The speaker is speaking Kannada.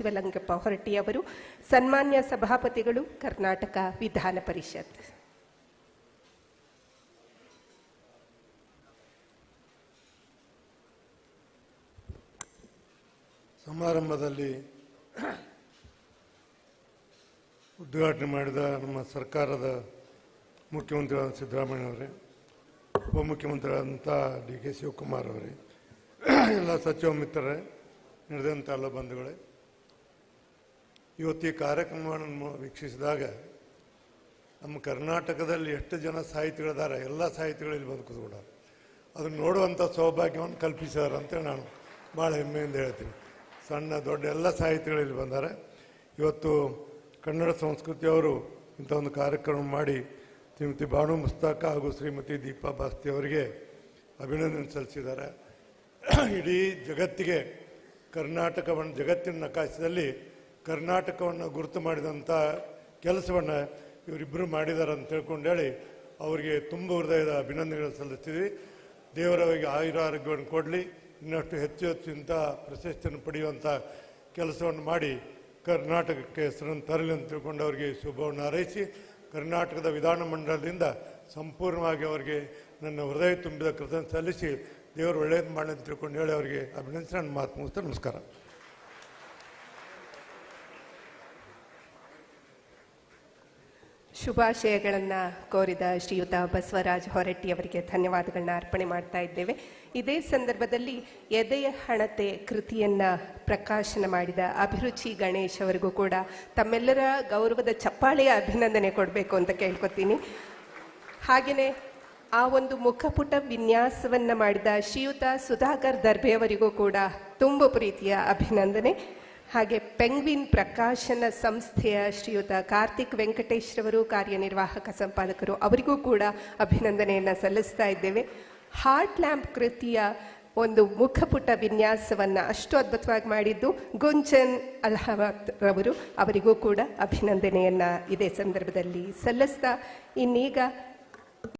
ಶಿವಲಿಂಗಪ್ಪ ಹೊರಟ್ಟಿಯವರು ಸನ್ಮಾನ್ಯ ಸಭಾಪತಿಗಳು, ಕರ್ನಾಟಕ ವಿಧಾನ ಪರಿಷತ್. ಸಮಾರಂಭದಲ್ಲಿ ಉದ್ಘಾಟನೆ ಮಾಡಿದ ನಮ್ಮ ಸರ್ಕಾರದ ಮುಖ್ಯಮಂತ್ರಿಗಳಾದ ಸಿದ್ದರಾಮಯ್ಯವರೇ ಉಪಮುಖ್ಯಮಂತ್ರಿಗಳಾದಂಥ ಡಿ ಕೆ ಶಿವಕುಮಾರ್ ಅವರೇ, ಎಲ್ಲ ಸಚಿವ ಮಿತ್ರರೇ, ನಡೆದಂಥ ಎಲ್ಲ ಬಂಧುಗಳೇ ಇವತ್ತು ಈ ಕಾರ್ಯಕ್ರಮವನ್ನು ವೀಕ್ಷಿಸಿದಾಗ ನಮ್ಮ ಕರ್ನಾಟಕದಲ್ಲಿ ಎಷ್ಟು ಜನ ಸಾಹಿತಿಗಳಿದ್ದಾರೆ, ಎಲ್ಲ ಸಾಹಿತಿಗಳಲ್ಲಿ ಬಂದು ಕೂಡ ಅದನ್ನು ನೋಡುವಂಥ ಸೌಭಾಗ್ಯವನ್ನು ಕಲ್ಪಿಸಿದಾರೆ ಅಂತೇಳಿ ನಾನು ಭಾಳ ಹೆಮ್ಮೆಯಿಂದ ಹೇಳ್ತೀನಿ. ಸಣ್ಣ, ದೊಡ್ಡ ಎಲ್ಲ ಸಾಹಿತಿಗಳಲ್ಲಿ ಬಂದಾರೆ. ಇವತ್ತು ಕನ್ನಡ ಸಂಸ್ಕೃತಿಯವರು ಇಂಥ ಒಂದು ಕಾರ್ಯಕ್ರಮ ಮಾಡಿ ಶ್ರೀಮತಿ ಬಾಣು ಮುಸ್ತಾಕ ಹಾಗೂ ಶ್ರೀಮತಿ ದೀಪಾ ಬಾಸ್ತಿ ಅವರಿಗೆ ಅಭಿನಂದನೆ ಸಲ್ಲಿಸಿದ್ದಾರೆ. ಇಡೀ ಜಗತ್ತಿಗೆ ಕರ್ನಾಟಕವನ್ನು, ಜಗತ್ತಿನ ನಕಾಶದಲ್ಲಿ ಕರ್ನಾಟಕವನ್ನು ಗುರುತು ಮಾಡಿದಂಥ ಕೆಲಸವನ್ನು ಇವರಿಬ್ಬರು ಮಾಡಿದ್ದಾರೆ ಅಂತ ತಿಳ್ಕೊಂಡು ಹೇಳಿ ಅವರಿಗೆ ತುಂಬ ಹೃದಯದ ಅಭಿನಂದನೆಗಳನ್ನು ಸಲ್ಲಿಸ್ತೀವಿ. ದೇವರವರಿಗೆ ಆಯುರ ಆರೋಗ್ಯವನ್ನು ಕೊಡಲಿ, ಇನ್ನಷ್ಟು ಹೆಚ್ಚು ಹೆಚ್ಚು ಇಂಥ ಪ್ರಶಸ್ತಿಯನ್ನು ಪಡೆಯುವಂಥ ಕೆಲಸವನ್ನು ಮಾಡಿ ಕರ್ನಾಟಕಕ್ಕೆ ಹೆಸರನ್ನು ತರಲಿ ಅಂತ ತಿಳ್ಕೊಂಡು ಅವರಿಗೆ ಶುಭವನ್ನು ಹಾರೈಸಿ, ಕರ್ನಾಟಕದ ವಿಧಾನಮಂಡಲದಿಂದ ಸಂಪೂರ್ಣವಾಗಿ ಅವರಿಗೆ ನನ್ನ ಹೃದಯ ತುಂಬಿದ ಕೃತ ಸಲ್ಲಿಸಿ ದೇವರು ಒಳ್ಳೆಯದು ಮಾಡಿ ಅಂತ ತಿಳ್ಕೊಂಡು ಹೇಳಿ ಅವರಿಗೆ ಅಭಿನಂದಿಸಿ, ನನ್ನ ಮಾತು ಮುಗಿಸ್ತಾ ನಮಸ್ಕಾರ. ಶುಭಾಶಯಗಳನ್ನು ಕೋರಿದ ಶ್ರೀಯುತ ಬಸವರಾಜ್ ಹೊರಟ್ಟಿ ಅವರಿಗೆ ಧನ್ಯವಾದಗಳನ್ನ ಅರ್ಪಣೆ ಮಾಡ್ತಾ ಇದ್ದೇವೆ. ಇದೇ ಸಂದರ್ಭದಲ್ಲಿ ಎದೆಯ ಹಣತೆ ಕೃತಿಯನ್ನ ಪ್ರಕಾಶನ ಮಾಡಿದ ಅಭಿರುಚಿ ಗಣೇಶ್ ಅವರಿಗೂ ಕೂಡ ತಮ್ಮೆಲ್ಲರ ಗೌರವದ ಚಪ್ಪಾಳೆಯ ಅಭಿನಂದನೆ ಕೊಡಬೇಕು ಅಂತ ಕೇಳ್ಕೊತೀನಿ. ಹಾಗೆಯೇ ಆ ಒಂದು ಮುಖಪುಟ ವಿನ್ಯಾಸವನ್ನ ಮಾಡಿದ ಶ್ರೀಯುತ ಸುಧಾಕರ್ ದರ್ಬೆಯವರಿಗೂ ಕೂಡ ತುಂಬ ಪ್ರೀತಿಯ ಅಭಿನಂದನೆ. ಹಾಗೆ ಪೆಂಗ್ವಿನ್ ಪ್ರಕಾಶನ ಸಂಸ್ಥೆಯ ಶ್ರೀಯುತ ಕಾರ್ತಿಕ್ ವೆಂಕಟೇಶ್ರವರು ಕಾರ್ಯನಿರ್ವಾಹಕ ಸಂಪಾದಕರು, ಅವರಿಗೂ ಕೂಡ ಅಭಿನಂದನೆಯನ್ನು ಸಲ್ಲಿಸ್ತಾ ಇದ್ದೇವೆ. ಹಾರ್ಟ್ ಲ್ಯಾಂಪ್ ಕೃತಿಯ ಒಂದು ಮುಖಪುಟ ವಿನ್ಯಾಸವನ್ನ ಅಷ್ಟು ಅದ್ಭುತವಾಗಿ ಮಾಡಿದ್ದು ಗುಂಚನ್ ಅಲಹಾಬಾದ್ ರವರು ಅವರಿಗೂ ಕೂಡ ಅಭಿನಂದನೆಯನ್ನು ಇದೇ ಸಂದರ್ಭದಲ್ಲಿ ಸಲ್ಲಿಸ್ತಾ ಇನ್ನೀಗ